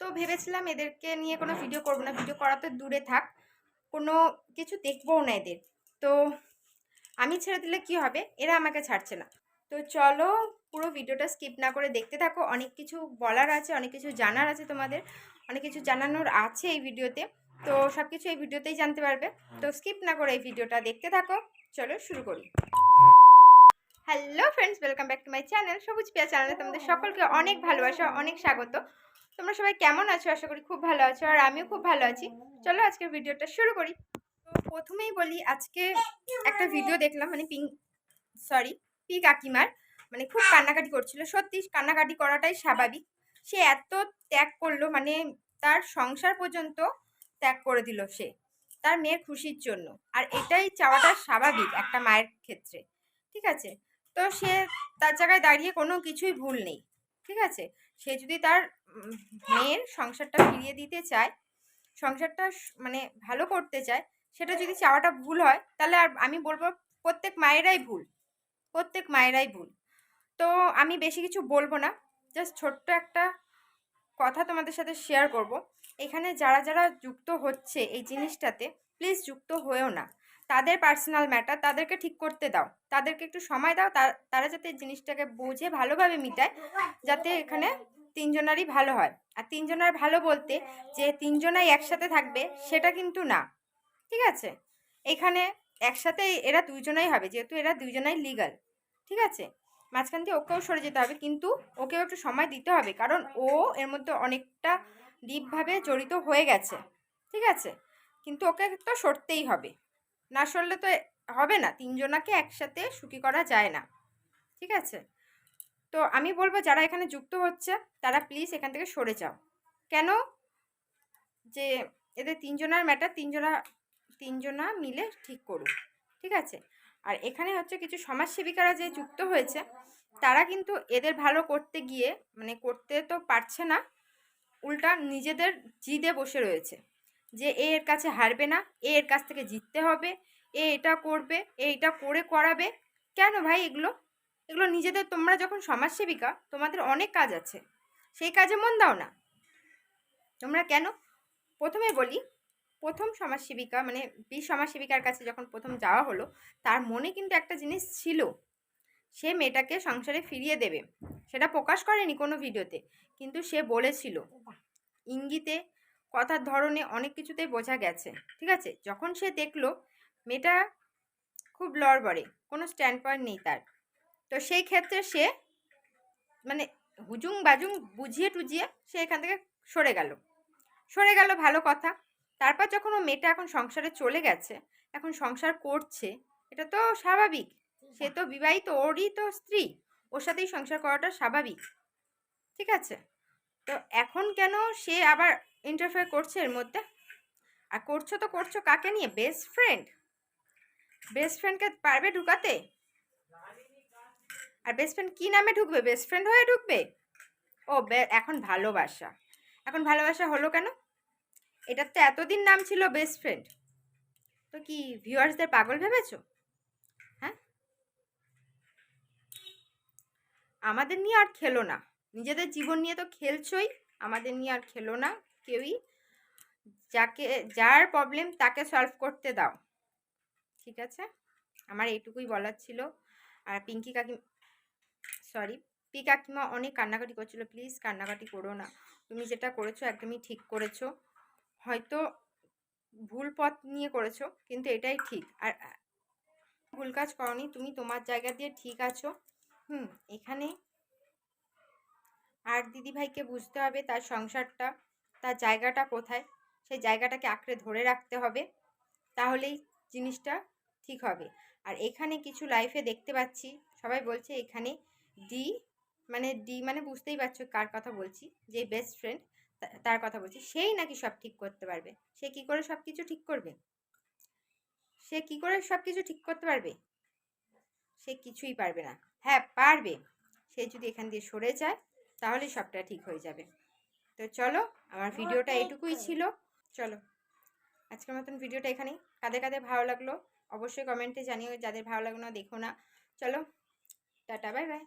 তো ভেবেছিলাম এদেরকে নিয়ে কোনো ভিডিও করব না। ভিডিও করা তো দূরে থাক, কোনো কিছু দেখবও না এদের। তো আমি ছেড়ে দিলে কি হবে? এরা আমাকে ছাড়ছে না। তো চলো পুরো ভিডিওটা স্কিপ না করে দেখতে থাকো। অনেক কিছু বলার আছে, অনেক কিছু জানার আছে তোমাদের। অনেক কিছু জানানোর আছে এই ভিডিওতে তো। সব কিছু এই ভিডিওতেই জানতে পারবে। তো স্কিপ না করে এই ভিডিওটা দেখতে থাকো। চলো শুরু করি। Hello friends welcome back to my channel Sabuj Piya চ্যানেলে তোমাদের সকলকে অনেক ভালোবাসা, অনেক স্বাগত। তোমরা সবাই কেমন আছো? আশা করি খুব ভালো আছো আর আমিও খুব ভালো আছি। চলো আজকের ভিডিওটা শুরু করি। তো প্রথমেই বলি, আজকে একটা ভিডিও দেখলাম মানে পিং সরি পি কাকিমার মানে খুব কান্নাকাটি করছিল। সত্যি কান্নাকাটি করাটাই স্বাভাবিক। সে এত ত্যাগ করল মানে তার সংসার পর্যন্ত ত্যাগ করে দিল সে, তার মেয়ের খুশির জন্য। আর এটাই চাওয়াটা স্বাভাবিক একটা মায়ের ক্ষেত্রে, ঠিক আছে? তো সে তার জায়গায় দাঁড়িয়ে কোনো কিছুই ভুল নেই, ঠিক আছে? সে যদি তার মেয়ের সংসারটা ফিরিয়ে দিতে চায়, সংসারটা মানে ভালো করতে চায়, সেটা যদি চাওয়াটা ভুল হয়, তাহলে আর আমি বলব প্রত্যেক মায়েরাই ভুল, প্রত্যেক মায়েরাই ভুল। তো আমি বেশি কিছু বলব না জাস্ট ছোট্ট একটা কথা তোমাদের সাথে শেয়ার করব। এখানে যারা যারা যুক্ত হচ্ছে এই জিনিসটাতে প্লিজ যুক্ত হয়েও না। তাদের পার্সোনাল ম্যাটার তাদেরকে ঠিক করতে দাও। তাদেরকে একটু সময় দাও তারা যাতে জিনিসটাকে বুঝে ভালোভাবে মিটায়, যাতে এখানে তিনজনারই ভালো হয়। আর তিনজনার ভালো বলতে যে তিনজনাই একসাথে থাকবে, সেটা কিন্তু না। ঠিক আছে? এখানে একসাথে এরা দুইজনাই হবে, যেহেতু এরা দুইজনাই লিগাল ঠিক আছে? মাঝখান দিয়ে ওকেও সরে যেতে হবে, কিন্তু ওকেও একটু সময় দিতে হবে, কারণ ও এর মধ্যে অনেকটা ডিপভাবে জড়িত হয়ে গেছে। ঠিক আছে? কিন্তু ওকে তো সরতেই হবে। না সরলে তো হবে না। তিনজনাকে একসাথে সুখী করা যায় না। ঠিক আছে? তো আমি বলব যারা এখানে যুক্ত হচ্ছে, তারা প্লিজ এখান থেকে সরে যাও। কেন? যে এদের তিনজনার ম্যাটার তিনজনা তিনজনা মিলে ঠিক করুক। ঠিক আছে? আর এখানে হচ্ছে কিছু সমাজসেবিকারা যে যুক্ত হয়েছে, তারা কিন্তু এদের ভালো করতে গিয়ে মানে করতে তো পারছে না, উল্টা নিজেদের জিদে বসে রয়েছে। যে এ এর কাছে হারবে না এ এর কাছ থেকে জিততে হবে এ এটা করবে এ এটা করে করাবে। কেন ভাই এগুলো? এগুলো নিজেদের তোমরা যখন সমাজসেবিকা তোমাদের অনেক কাজ আছে। সেই কাজে মন দাও না। তোমরা কেন? প্রথমে বলি প্রথম সমাজসেবিকা মানে বি সমাজসেবিকার কাছে যখন প্রথম যাওয়া হলো তার মনে কিন্তু একটা জিনিস ছিল। সে মেয়েটাকে সংসারে ফিরিয়ে দেবে। সেটা প্রকাশ করেনি কোনো ভিডিওতে কিন্তু সে বলেছিল। ইঙ্গিতে কথার ধরনে অনেক কিছুতেই বোঝা গেছে, ঠিক আছে? যখন সে দেখল, মেয়েটা খুব লড়বড়ে, কোনো স্ট্যান্ড পয়েন্ট নেই তার। তো সেই ক্ষেত্রে সে মানে হুজুং বাজুং বুঝিয়ে টুজিয়ে সে এখান থেকে সরে গেল। সরে গেল ভালো কথা। তারপর যখন ও মেয়েটা এখন সংসারে চলে গেছে, এখন সংসার করছে, এটা তো স্বাভাবিক। সে তো বিবাহিত, ওরই তো স্ত্রী, ওর সাথেই সংসার করাটা স্বাভাবিক, ঠিক আছে? তো এখন কেন সে আবার ইন্টারফেয়ার করছে এর মধ্যে? আর করছ তো করছ কাকে নিয়ে? বেস্ট ফ্রেন্ড বেস্ট ফ্রেন্ডকে পারবে ঢুকাতে? আর বেস্ট ফ্রেন্ড কী নামে ঢুকবে? বেস্ট ফ্রেন্ড হয়ে ঢুকবে? ও এখন ভালোবাসা। এখন ভালোবাসা হলো কেন? এটার তো এতদিন নাম ছিল বেস্ট ফ্রেন্ড তো কি ভিউয়ার্সদের পাগল ভেবেছো? হ্যাঁ? আমাদের নিয়ে আর খেলো না। নিজেদের জীবন নিয়ে তো খেলছই। আমাদের নিয়ে আর খেলো না। কেউই যাকে, যার প্রবলেম তাকে সলভ করতে দাও। ঠিক আছে? আমার এইটুকুই বলার ছিল। আর পিঙ্কি কাকি সরি পি কাকিমা অনেক কান্নাকাটি করছিল। প্লিজ কান্নাকাটি করো না। তুমি যেটা করেছ একদমই ঠিক করেছ। হয়তো ভুল পথ নিয়ে করেছ, কিন্তু এটাই ঠিক। আর ভুল কাজ করনি, তুমি তোমার জায়গা দিয়ে ঠিক আছো। হুম, এখানে আর দিদিভাইকে বুঝতে হবে তার সংসারটা। তার জায়গাটা কোথায়? সেই জায়গাটাকে আঁকড়ে ধরে রাখতে হবে, তাহলেই জিনিসটা ঠিক হবে। আর এখানে কিছু লাইফে দেখতে পাচ্ছি, সবাই বলছে এখানে ডি মানে ডি মানে বুঝতেই পারছ কার কথা বলছি, যে বেস্ট ফ্রেন্ড তার কথা বলছি। সেই নাকি সব ঠিক করতে পারবে। সে কি করে সব কিছু ঠিক করবে? সে কি করে সব কিছু ঠিক করতে পারবে? সে কিছুই পারবে না। হ্যাঁ পারবে। সে যদি এখান দিয়ে সরে যায় তাহলে সবটা ঠিক হয়ে যাবে। তো চলো আমার ভিডিওটা এটুকুই ছিল। চলো আজকের মতন ভিডিওটা এখানেই। কাদের কাদের ভালো লাগল অবশ্যই কমেন্টে জানিও যাদের ভালো লাগল না দেখো না। চলো টাটা বাই বাই।